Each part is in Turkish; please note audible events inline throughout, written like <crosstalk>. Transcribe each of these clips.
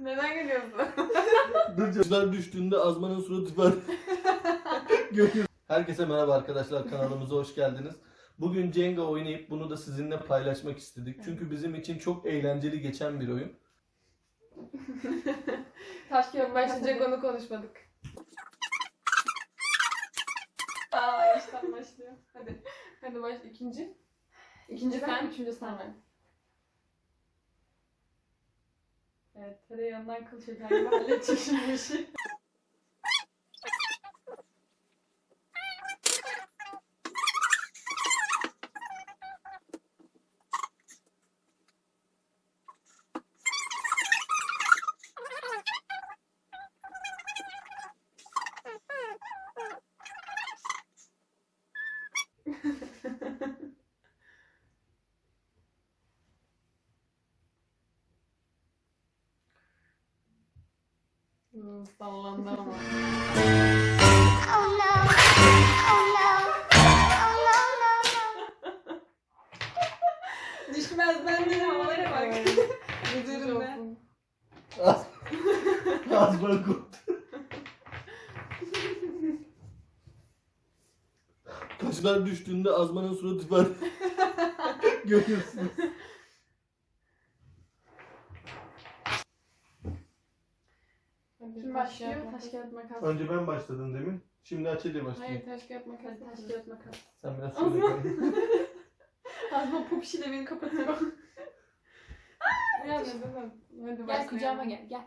Neden gülüyorsun? Kızlar düştüğünde Azman'ın suratı var. <laughs> Görüyoruz. Herkese merhaba arkadaşlar kanalımıza hoş geldiniz. Bugün Jenga oynayıp bunu da sizinle paylaşmak istedik. Çünkü bizim için çok eğlenceli geçen bir oyun. Taş kağıt başlayacak onu konuşmadık. Aa yaştan başlıyor. Hadi. Hadi baş ikinci. İkinci ben, sen, üçüncü sen. Tamam. Evet, tereyağından kıl şeker gibi halledecek şimdi işi. Sallandı ama. <laughs> Oh no. Oh no. Oh no, no, no. Düşmez ben de havalara bak. De. de. Az- Azman korktu. Taşlar düştüğünde Azman'ın suratı var. <laughs> Görüyorsunuz. Hadi, Kim taş başlıyor? Taş makas. kağıt makas. Önce ben başladım demin. Şimdi Açeli başlıyor. Hayır taş kağıt makas. Taş kağıt makas. Sen biraz şöyle kay. Azma <laughs> pop işiyle beni kapatıyor. Ya neden? Hadi gel başlayalım. kucağıma gel gel.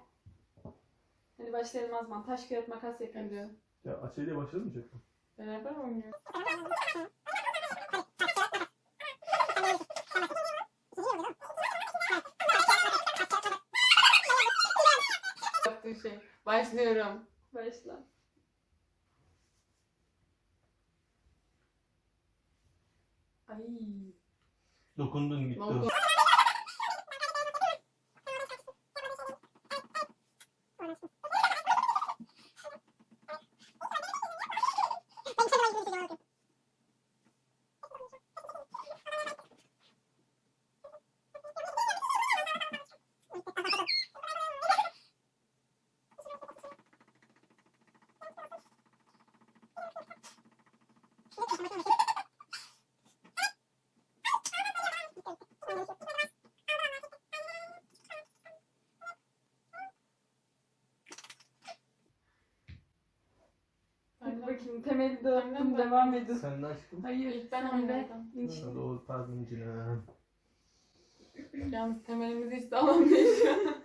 Hadi başlayalım Azman. Taş kağıt makas yapıyoruz. Hadi. Ya Açeli'ye başlamayacak mı? Beraber mi oynuyoruz? <laughs> Yaptığı şey. Başlıyorum. Başla. Ay. Dokundun gitti. Dokun. Bakayım temeli ben- devam edin. Sen de aşkım. Hayır ben Sen de. oynadım. İnç. Ha, Doğru pardon Cina. Yalnız temelimizi hiç sağlam değil şu an.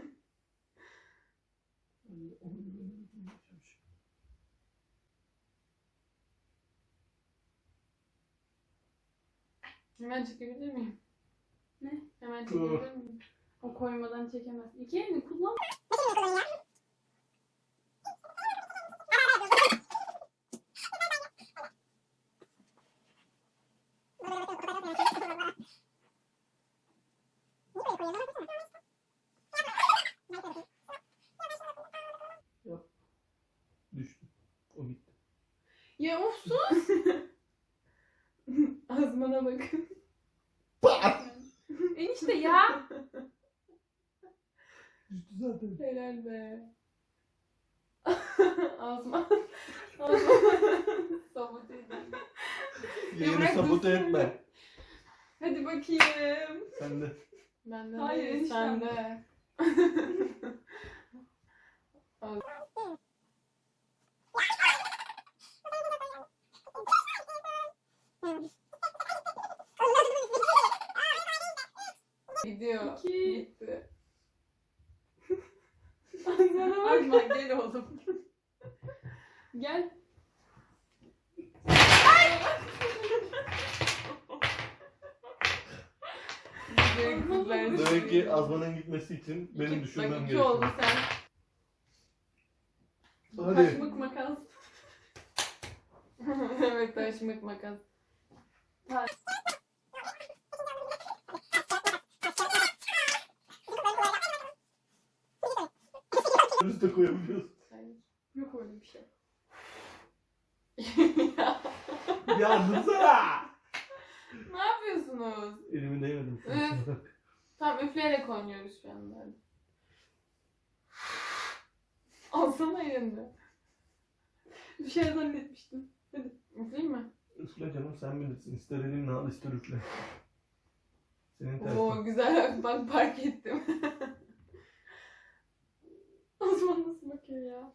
Hemen çekebilir miyim? Ne? Hemen çekebilir miyim? O koymadan çekemez. İki elini kullan. Düştü. O gitti. Ya of sus. <laughs> Azmana bakın. <laughs> Enişte ya. Düştü zaten. Helal be. <laughs> Azman. Azman. Sabote edeyim. Yayını bırak sabote dursun. etme. Hadi bakayım. Sen de. Bende Hayır, değil, eniştem. sende. Gidiyor. İki. Gitti. <laughs> Azmana bak. Azman gel oğlum. Gel. Gidiyor kızlar. Demek ki Azman'ın gitmesi için benim İki- düşünmem bak, iki gerekiyor. oldu sen. Hadi. Taşmık makas. <laughs> evet taşmak makas. Üste koyabiliyorsun. Hayır. Yok öyle bir şey. Ya. <laughs> ya dursana. Ne yapıyorsunuz? Elimi değmedim. Tamam üfleyerek oynuyoruz şu anda. hadi. Alsana elinde. Bir şey zannetmiştim. Üfleyeyim mi? Üfle canım sen bilirsin. İster elinle al ister üfle. Senin tercih. Oo güzel bak fark ettim. <laughs> Osman nasıl bakıyor ya?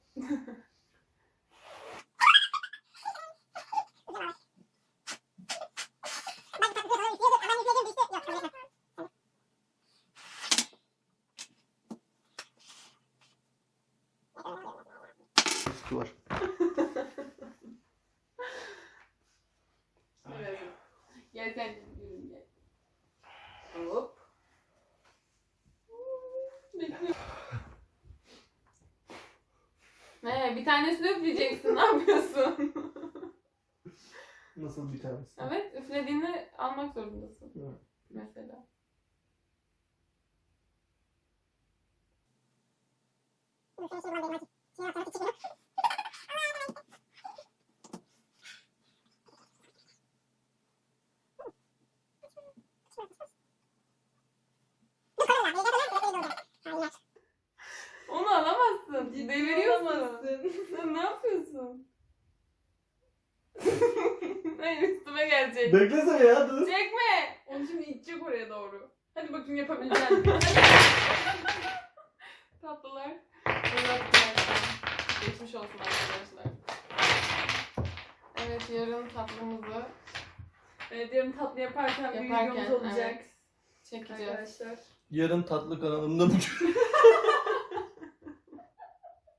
Var. Evet. Gel sen de yürü gel. Hop. Bekliyorum. Ne bir tanesini üfleyeceksin ne yapıyorsun? <laughs> Nasıl bir tanesi? evet üflediğini almak zorundasın. Evet. Mesela. Onu alamazsın. Deviriyorsun. Olamazsın. Sen ne yapıyorsun? Hayır üstüme gelecek. Beklesene ya dur. Çekme. Onu şimdi itecek oraya doğru. Hadi bakayım yapabilecek misin? <laughs> <laughs> Tatlılar. Gerçekten. Geçmiş olsun arkadaşlar. Evet yarın tatlımızı evet yarın tatlı yaparken, bir Yaparken, videomuz olacak. evet. çekeceğiz. Arkadaşlar. Yarın tatlı kanalımda bugün. <laughs>